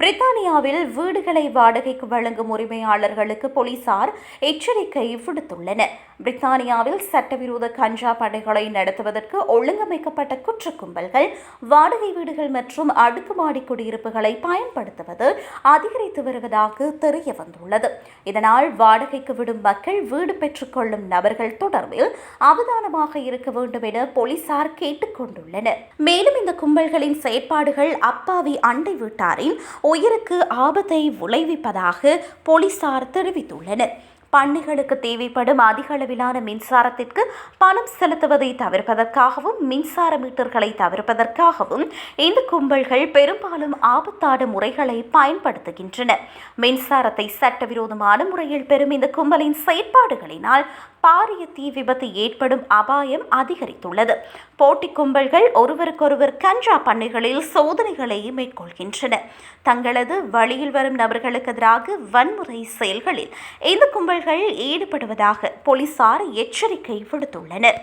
பிரித்தானியாவில் வீடுகளை வாடகைக்கு வழங்கும் உரிமையாளர்களுக்கு போலீசார் எச்சரிக்கை விடுத்துள்ளனர். பிரித்தானியாவில் சட்டவிரோத கஞ்சா படைகளை நடத்துவதற்கு ஒழுங்கமைக்கப்பட்ட குற்ற கும்பல்கள் வாடகை வீடுகள் மற்றும் அடுக்குமாடி குடியிருப்புகளை பயன்படுத்துவது அதிகரித்து வருவதாக தெரிய வந்துள்ளது. இதனால் வாடகைக்கு விடும் மக்கள் வீடு பெற்றுக்கொள்ளும் நபர்கள் தொடர்பில் அவதானமாக இருக்க வேண்டும் என போலீசார் கேட்டுக்கொண்டுள்ளனர் மேலும் இந்த கும்பல்களின் செயற்பாடுகள் அப்பாவி அண்டை வீட்டாரின் உயிருக்கு ஆபத்தை விளைவிப்பதாக போலீசார் தெரிவித்துள்ளனர். பண்ணைகளுக்கு தேவைப்படும் அதிக அளவிலான மின்சாரத்திற்கு பணம் செலுத்துவதை தவிர்ப்பதற்காகவும் மின்சார மீட்டர்களை தவிர்ப்பதற்காகவும் இந்த கும்பல்கள் பெரும்பாலும் ஆபத்தான முறைகளை பயன்படுத்துகின்றன. மின்சாரத்தை சட்டவிரோதமான முறையில் பெறும் இந்த கும்பலின் செயற்பாடுகளினால் பாரிய தீ விபத்து ஏற்படும் அபாயம் அதிகரித்துள்ளது. போட்டி கும்பல்கள் ஒருவருக்கொருவர் கஞ்சா பண்ணைகளில் சோதனைகளை மேற்கொள்கின்றன. தங்களது வழியில் வரும் நபர்களுக்கு எதிராக வன்முறை செயல்களில் இந்த கும்பல்கள் ஈடுபடுவதாக போலீசார் எச்சரிக்கை விடுத்துள்ளனர்.